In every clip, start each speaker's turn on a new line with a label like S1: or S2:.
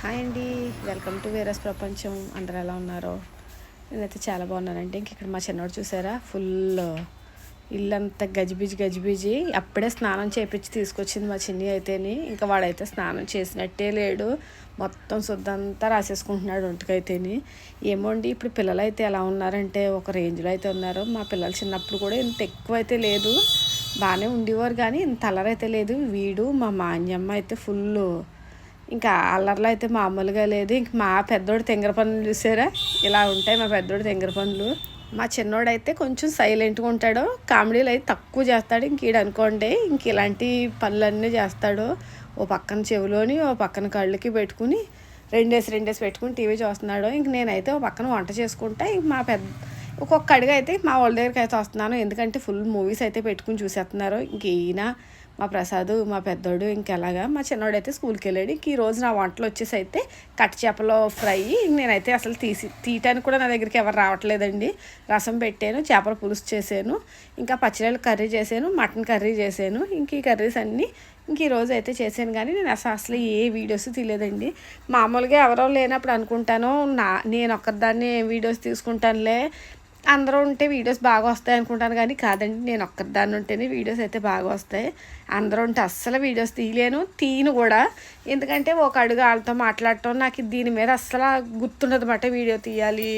S1: Hi అండి. Welcome to వేరస్ ప్రపంచం. అందరూ ఎలా ఉన్నారో? నేనైతే చాలా బాగున్నానండి. ఇంక ఇక్కడ మా చిన్నోడు చూసారా? ఫుల్ ఇల్లంతా గజిబిజి గజిబిజి. అప్పుడే స్నానం చేపించి తీసుకొచ్చింది మా చిన్ని అయితేని. ఇంకా వాడైతే స్నానం చేసినట్టే లేడు. మొత్తం శుద్ధంతా రాసేసుకుంటున్నాడు ఒంటికైతేని. ఏమోండి ఇప్పుడు పిల్లలు అయితే ఎలా ఉన్నారంటే ఒక రేంజ్లో అయితే ఉన్నారు. మా పిల్లలు చిన్నప్పుడు కూడా ఇంత ఎక్కువ అయితే లేదు. బాగానే ఉండేవారు కానీ ఇంత అలరైతే లేదు. వీడు మా మాన్యమ్మ అయితే ఫుల్ ఇంకా అల్లర్లో అయితే మామూలుగా లేదు. ఇంక మా పెద్దోడు తెంగర పనులు చూసారా? ఇలా ఉంటాయి మా పెద్దోడు తెంగర పనులు మా చిన్నోడు అయితే కొంచెం సైలెంట్గా ఉంటాడు. కామెడీలు అయితే తక్కువ చేస్తాడు. ఇంక ఈడు అనుకోండి ఇంక ఇలాంటి పనులన్నీ చేస్తాడు. ఓ పక్కన చెవిలోని ఓ పక్కన కళ్ళకి పెట్టుకుని రెండేసి రెండేసి పెట్టుకుని టీవీ చూస్తున్నాడు. ఇంక నేనైతే ఓ పక్కన వంట చేసుకుంటా. ఇంక మా పెద్ద ఒక్కొక్క అడుగు అయితే మా వాళ్ళ దగ్గరికి అయితే వస్తున్నాను. ఎందుకంటే ఫుల్ మూవీస్ అయితే పెట్టుకుని చూసేస్తున్నారు. ఇంక ఈయన మా ప్రసాద్ మా పెద్దోడు ఇంకెలాగా మా చిన్నోడు అయితే స్కూల్కి వెళ్ళాడు ఇంక ఈ రోజు నా వంటలు వచ్చేసి అయితే కట్ చేపలో ఫ్రై. నేనైతే అసలు తీసి తీయటానికి కూడా నా దగ్గరికి ఎవరు రావట్లేదండి. రసం పెట్టాను చేపల పులుసు చేశాను ఇంకా పచ్చిరొయ్యలు కర్రీ చేశాను మటన్ కర్రీ చేశాను. ఇంక ఈ కర్రీస్ అన్నీ ఇంక ఈరోజు అయితే చేశాను కానీ నేను అసలు అసలు ఏ వీడియోస్ తీయలేదండి. మామూలుగా ఎవరో లేనప్పుడు అనుకుంటాను నా నేను ఒక్కదాన్ని వీడియోస్ తీసుకుంటానులే అందరూ ఉంటే వీడియోస్ బాగా వస్తాయి అనుకుంటాను కానీ కాదండి నేను ఒక్కదాన్ని ఉంటేనే వీడియోస్ అయితే బాగా వస్తాయి. అందరూ ఉంటే అస్సలు వీడియోస్ తీయలేను తీయను కూడా. ఎందుకంటే ఒక అడుగు వాళ్ళతో మాట్లాడటం నాకు దీని మీద అస్సలు గుర్తుండదు మాట వీడియో తీయాలి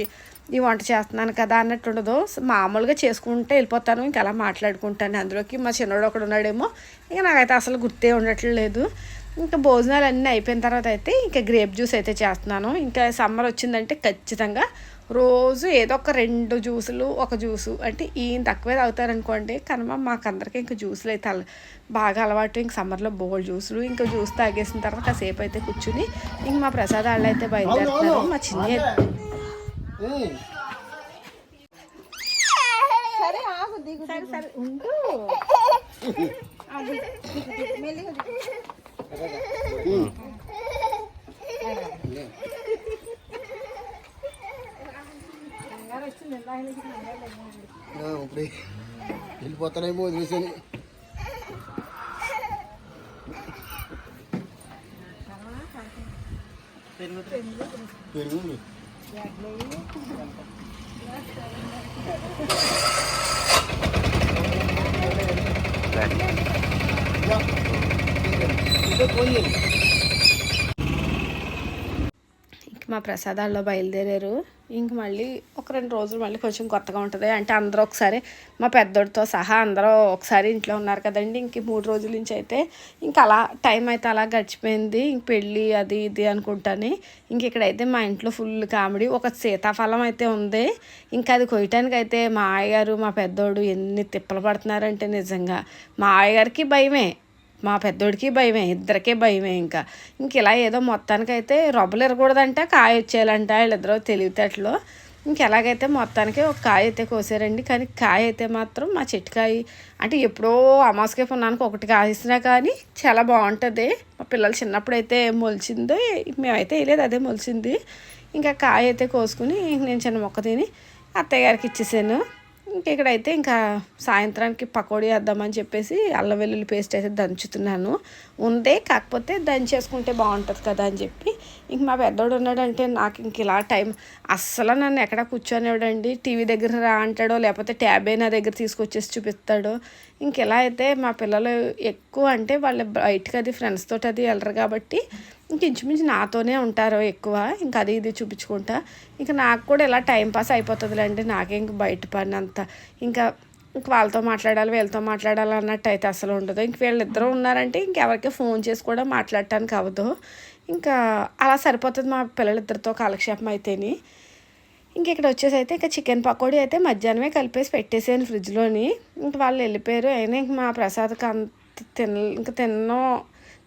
S1: ఈ వంట చేస్తున్నాను కదా అన్నట్టు ఉండదు. మామూలుగా చేసుకుంటే వెళ్ళిపోతాను ఇంకా అలా మాట్లాడుకుంటాను. అందులోకి మా చిన్నోడు ఒకడు ఉన్నాడేమో ఇక నాకైతే అసలు గుర్తే ఉండట్లేదు. ఇంకా భోజనాలు అన్నీ అయిపోయిన తర్వాత అయితే ఇంకా గ్రేప్ జ్యూస్ అయితే చేస్తున్నాను. ఇంకా సమ్మర్ వచ్చిందంటే ఖచ్చితంగా రోజు ఏదో ఒక రెండు జ్యూసులు ఒక జ్యూసు. అంటే ఈయన తక్కువే తాగుతారనుకోండి కనుమ మాకందరికి ఇంకా జ్యూసులు అయితే అల బాగా అలవాటు. ఇంక సమ్మర్లో బోల్ జ్యూసులు ఇంకా జ్యూస్ తాగేసిన తర్వాత కాసేపు అయితే కూర్చుని ఇంక మా ప్రసాద్ వాళ్ళు అయితే బయలుదేరుతున్నారు మా చిన్న.
S2: సరే ఆగు దిగు సరే సరే
S3: ఇప్పుడు వెళ్ళిపోతానేమో వదిలేసాను పెరుగు పోయి
S1: ఇంక మా ప్రసాదాల్లో బయలుదేరారు. ఇంక మళ్ళీ ఒక రెండు రోజులు మళ్ళీ కొంచెం కొత్తగా ఉంటుంది. అంటే అందరూ ఒకసారి మా పెద్దోడితో సహా అందరూ ఒకసారి ఇంట్లో ఉన్నారు కదండి. ఇంక మూడు రోజుల నుంచి అయితే ఇంకా అలా టైం అయితే అలా గడిచిపోయింది. ఇంక పెళ్ళి అది ఇది అనుకుంటాను. ఇంక ఇక్కడైతే మా ఇంట్లో ఫుల్ కామెడీ. ఒక సీతాఫలం అయితే ఉంది. ఇంకా అది కొయ్యటానికి అయితే మా ఆయగారు మా పెద్దోడు ఎన్ని తిప్పలు పడుతున్నారంటే నిజంగా. మా ఆయగారికి భయమే. మా పెద్దోడికి భయమే. ఇద్దరికే భయమే ఇంకా. ఇంక ఇలా ఏదో మొత్తానికైతే రొబ్బలు ఇరగకూడదంట కాయ వచ్చేయాలంట వీళ్ళిద్దరూ తెలివితేటలో. ఇంక ఎలాగైతే మొత్తానికి ఒక కాయ అయితే కోసారండి. కానీ కాయ అయితే మాత్రం మా చెట్టుకాయ అంటే ఎప్పుడో అమాసకే పున్నానికి ఒకటి కాసినా కానీ చాలా బాగుంటుంది. మా పిల్లలు చిన్నప్పుడు అయితే మొలిచింది మేమైతే వేయలేదు అదే మొలిచింది. ఇంకా కాయ అయితే కోసుకుని ఇంక నేను చిన్న మొక్క తిని అత్తయ్య గారికి ఇచ్చేసాను. ఇంకా ఇక్కడైతే ఇంకా సాయంత్రానికి పకోడీ వేద్దామని చెప్పేసి అల్లం వెల్లుల్లి పేస్ట్ అయితే దంచుతున్నాను. ఉందే కాకపోతే దంచేసుకుంటే బాగుంటుంది కదా అని చెప్పి. ఇంక మా పెద్దోడు ఉన్నాడంటే నాకు ఇంక ఇలా టైం అస్సలు నన్ను ఎక్కడ కూర్చొనివ్వడండి. టీవీ దగ్గర రా అంటాడో లేకపోతే ట్యాబే నా దగ్గర తీసుకొచ్చేసి చూపిస్తాడో. ఇంక ఇలా అయితే మా పిల్లలు ఎక్కువ అంటే వాళ్ళు బయటకు అది ఫ్రెండ్స్ తోటి అది వెళ్ళరు కాబట్టి ఇంక ఇంచుమించు నాతోనే ఉంటారు ఎక్కువ. ఇంకా అది ఇది చూపించుకుంటా. ఇంకా నాకు కూడా ఇలా టైం పాస్ అయిపోతుందిలేండి. నాకే ఇంక బయట పని అంత. ఇంకా ఇంక వాళ్ళతో మాట్లాడాలి వీళ్ళతో మాట్లాడాలి అన్నట్టు అయితే అసలు ఉండదు. ఇంక వీళ్ళిద్దరూ ఉన్నారంటే ఇంకెవరికి ఫోన్ చేసి కూడా మాట్లాడటానికి అవ్వదు. ఇంకా అలా సరిపోతుంది మా పిల్లలిద్దరితో కాలక్షేపం అయితేని. ఇంక ఇక్కడ వచ్చేసి అయితే ఇంకా చికెన్ పకోడీ అయితే మధ్యాహ్నమే కలిపేసి పెట్టేసాను ఫ్రిడ్జ్లోని. ఇంక వాళ్ళు వెళ్ళిపోయారు. అయినా ఇంక మా ప్రసాద్కి అంత తిన ఇంకా తిన్నో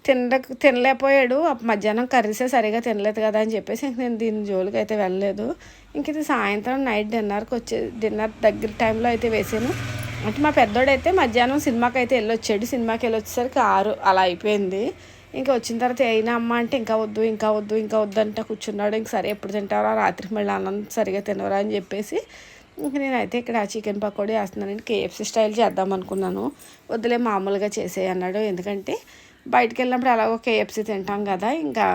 S1: తిన తినలేకపోయాడు. మధ్యాహ్నం కర్రీసే సరిగా తినలేదు కదా అని చెప్పేసి ఇంక నేను దీని జోలికి అయితే వెళ్ళలేదు. ఇంక ఇది సాయంత్రం నైట్ డిన్నర్కి వచ్చే డిన్నర్ దగ్గర టైంలో అయితే వేసాను. అంటే మా పెద్దోడైతే మధ్యాహ్నం సినిమాకి అయితే వెళ్ళొచ్చాడు. సినిమాకి వెళ్ళొచ్చేసరికి ఆరు అలా అయిపోయింది. ఇంకా వచ్చిన తర్వాత అయినా అమ్మ అంటే ఇంకా వద్దు ఇంకా వద్దు ఇంకా వద్దు అంటే కూర్చున్నాడు. ఇంక సరే ఎప్పుడు తింటారో రాత్రికి మళ్ళీ అన్నం సరిగా తినవరా? అని చెప్పేసి ఇంక నేనైతే ఇక్కడ చికెన్ పకోడీ వేస్తున్నాను. కేఎఫ్సీ స్టైల్ చేద్దాం అనుకున్నాను. వద్దులే మామూలుగా చేసే అన్నాడు. ఎందుకంటే బయటికి వెళ్ళినప్పుడు ఎలాగో కేఎఫ్సీ తింటాం కదా ఇంకా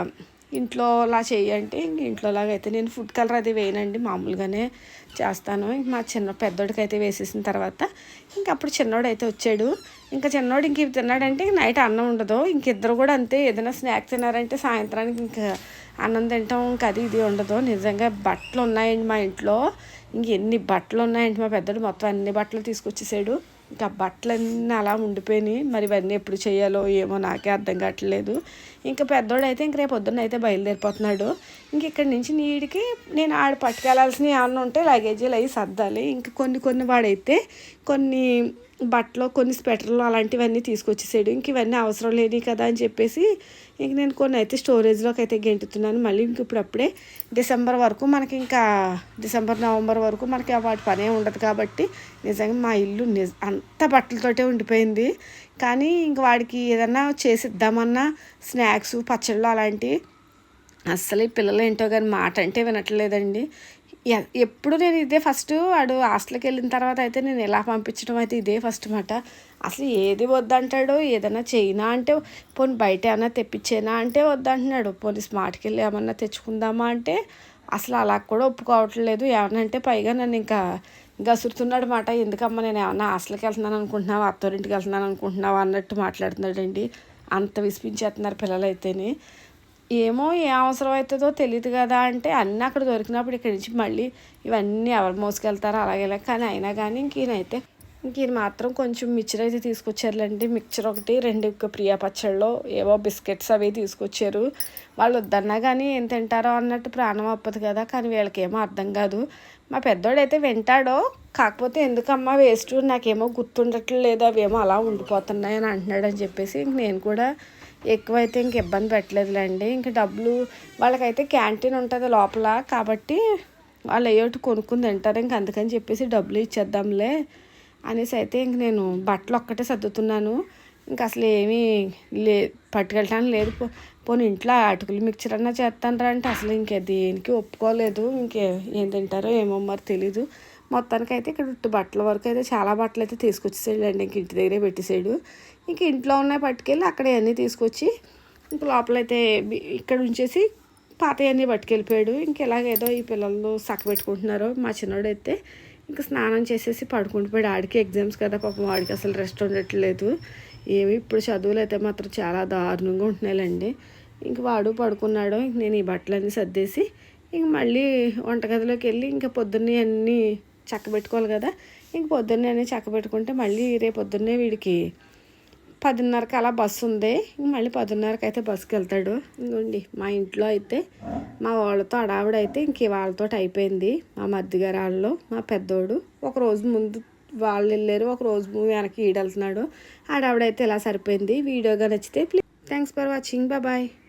S1: ఇంట్లో లా చేయంటే ఇంక ఇంట్లోలాగా అయితే నేను ఫుడ్ కలర్ అది వేయనండి మామూలుగానే చేస్తాను. ఇంక మా చిన్న పెద్దోడికి అయితే వేసేసిన తర్వాత ఇంక అప్పుడు చిన్నోడు అయితే వచ్చాడు. ఇంకా చిన్నోడు ఇంక ఇవి తిన్నాడంటే నైట్ అన్నం ఉండదు. ఇంకిద్దరు కూడా అంతే ఏదైనా స్నాక్ తిన్నారంటే సాయంత్రానికి ఇంకా అన్నం తింటాం ఇంకా అది ఇది ఉండదు. నిజంగా బట్టలు ఉన్నాయండి మా ఇంట్లో. ఇంక ఎన్ని బట్టలు ఉన్నాయండి మా పెద్దోడు మొత్తం అన్ని బట్టలు తీసుకొచ్చేసాడు. ఇంకా బట్టలన్నీ అలా ఉండిపోయినాయి. మరి ఇవన్నీ ఎప్పుడు చేయాలో ఏమో నాకే అర్థం కావట్లేదు. ఇంకా పెద్దోడు అయితే ఇంక రేపు పొద్దున్న అయితే బయలుదేరిపోతున్నాడు. ఇంక ఇక్కడి నుంచి నీడికి నేను ఆడ పట్టుకెళ్ళాల్సినవి ఏమన్నా ఉంటే లగేజీలు అవి సర్దాలి. ఇంక కొన్ని కొన్ని వాడైతే కొన్ని బట్టలు కొన్ని స్వెటర్లు అలాంటివన్నీ తీసుకొచ్చేసాడు. ఇంక ఇవన్నీ అవసరం లేని కదా అని చెప్పేసి ఇంక నేను కొన్ని అయితే స్టోరేజ్లోకి అయితే గెంటుతున్నాను. మళ్ళీ ఇంక ఇప్పుడు అప్పుడే డిసెంబర్ వరకు మనకి ఇంకా డిసెంబర్ నవంబర్ వరకు మనకి వాటి పనే ఉండదు కాబట్టి నిజంగా మా ఇల్లు నిజ అంత బట్టలతోటే ఉండిపోయింది. కానీ ఇంక వాడికి ఏదన్నా చేసిద్దామన్నా స్నాక్స్ పచ్చళ్ళు అలాంటివి అస్సలు ఈ పిల్లలు ఏంటో కానీ మాట అంటే వినట్లేదండి. ఎప్పుడు నేను ఇదే ఫస్ట్ వాడు హాస్టల్కి వెళ్ళిన తర్వాత అయితే నేను ఎలా పంపించడం అయితే ఇదే ఫస్ట్ మాట. అసలు ఏది వద్దంటాడు ఏదైనా చేయనా అంటే పోనీ బయట ఏమైనా తెప్పించేనా అంటే వద్దంటున్నాడు. పోనీ స్మార్ట్కి వెళ్ళి ఏమన్నా తెచ్చుకుందామా అంటే అసలు అలా కూడా ఒప్పుకోవట్లేదు ఏమన్నా అంటే పైగా నన్ను ఇంకా గసురుతున్నాడు మాట. ఎందుకమ్మా నేను ఏమన్నా హాస్టల్కి వెళ్తున్నాను అనుకుంటున్నావా? అత్తోరింటికి వెళ్తున్నాను అనుకుంటున్నావా? అన్నట్టు మాట్లాడుతున్నాడండి. అంత విసిపించేస్తున్నారు పిల్లలైతేనే. ఏమో ఏ అవసరం అవుతుందో తెలియదు కదా అంటే అన్నీ అక్కడ దొరికినప్పుడు ఇక్కడి నుంచి మళ్ళీ ఇవన్నీ ఎవరు మోసుకెళ్తారో అలాగేలా కానీ అయినా కానీ ఇంక ఈయనైతే ఇంక ఈయన మాత్రం కొంచెం మిక్చర్ అయితే తీసుకొచ్చారులేండి. మిక్చర్ ఒకటి రెండు ఒక ప్రియా పచ్చళ్ళు ఏవో బిస్కెట్స్ అవి తీసుకొచ్చారు. వాళ్ళు వద్దన్నా కానీ ఏం తింటారో అన్నట్టు ప్రాణం అప్పదు కదా కానీ వీళ్ళకి ఏమో అర్థం కాదు. మా పెద్దోడైతే వింటాడో కాకపోతే ఎందుకమ్మా వేస్ట్? నాకేమో గుర్తుండట్లేదు అవేమో అలా ఉండిపోతున్నాయి అని అంటున్నాడు అని చెప్పేసి ఇంక నేను కూడా ఎక్కువైతే ఇంక ఇబ్బంది పెట్టలేదులేండి. ఇంక డబ్బులు వాళ్ళకైతే క్యాంటీన్ ఉంటుంది లోపల కాబట్టి వాళ్ళు అయ్యోటి కొనుక్కుని తింటారు. ఇంక అందుకని చెప్పేసి డబ్బులు ఇచ్చేద్దాంలే అనేసి అయితే ఇంక నేను బట్టలు ఒక్కటే సర్దుతున్నాను. ఇంక అసలు ఏమీ లే పట్టుకెళ్ళటానికి లేదు. పోనీ ఇంట్లో అటుకులు మిక్చర్ అన్నా చేస్తానరా అంటే అసలు ఇంకే దేనికి ఒప్పుకోలేదు. ఇంకే ఏం తింటారో ఏమో మరి తెలీదు. మొత్తానికి అయితే ఇక్కడ బట్టల వరకు అయితే చాలా బట్టలు అయితే తీసుకొచ్చేసాడు అండి ఇంక ఇంటి దగ్గరే పెట్టేసాడు. ఇంక ఇంట్లో ఉన్నాయి పట్టుకెళ్ళి అక్కడ అన్నీ తీసుకొచ్చి ఇంక లోపలైతే ఇక్కడ ఉంచేసి పాతయన్నీ పట్టుకెళ్ళిపోయాడు. ఇంక ఇలాగేదో ఈ పిల్లలు సక్కబెట్టుకుంటున్నారో మా చిన్నోడు అయితే ఇంకా స్నానం చేసేసి పడుకుంటుపోయాడు ఆడికి ఎగ్జామ్స్ కదా పాపం వాడికి అసలు రెస్ట్ ఉండట్లేదు. ఏమి ఇప్పుడు చదువులు అయితే మాత్రం చాలా దారుణంగా ఉంటున్నాయండి ఇంక వాడు పడుకున్నాడు ఇంక నేను ఈ బట్టలన్నీ సర్దేసి ఇంక మళ్ళీ వంటగదిలోకి వెళ్ళి ఇంకా పొద్దున్నే అన్నీ చక్కబెట్టుకోవాలి కదా. ఇంక పొద్దున్నే అన్నీ చక్కబెట్టుకుంటే మళ్ళీ రేపు పొద్దున్నే వీడికి పదిన్నరకి అలా బస్సు ఉంది. మళ్ళీ పదిన్నరకి అయితే బస్సుకి వెళ్తాడు. ఇంకోండి మా ఇంట్లో అయితే మా వాళ్ళతో అడావిడ అయితే ఇంక వాళ్ళతో అయిపోయింది. మా మధ్యగారు వాళ్ళు మా పెద్దోడు. ఒక రోజు ముందు వాళ్ళు వెళ్ళారు ఒక రోజు వెనక్కి ఈడెళ్తున్నాడు ఆడావిడ ఆడావిడైతే ఇలా సరిపోయింది. వీడియోగా నచ్చితే please thanks for watching. Bye.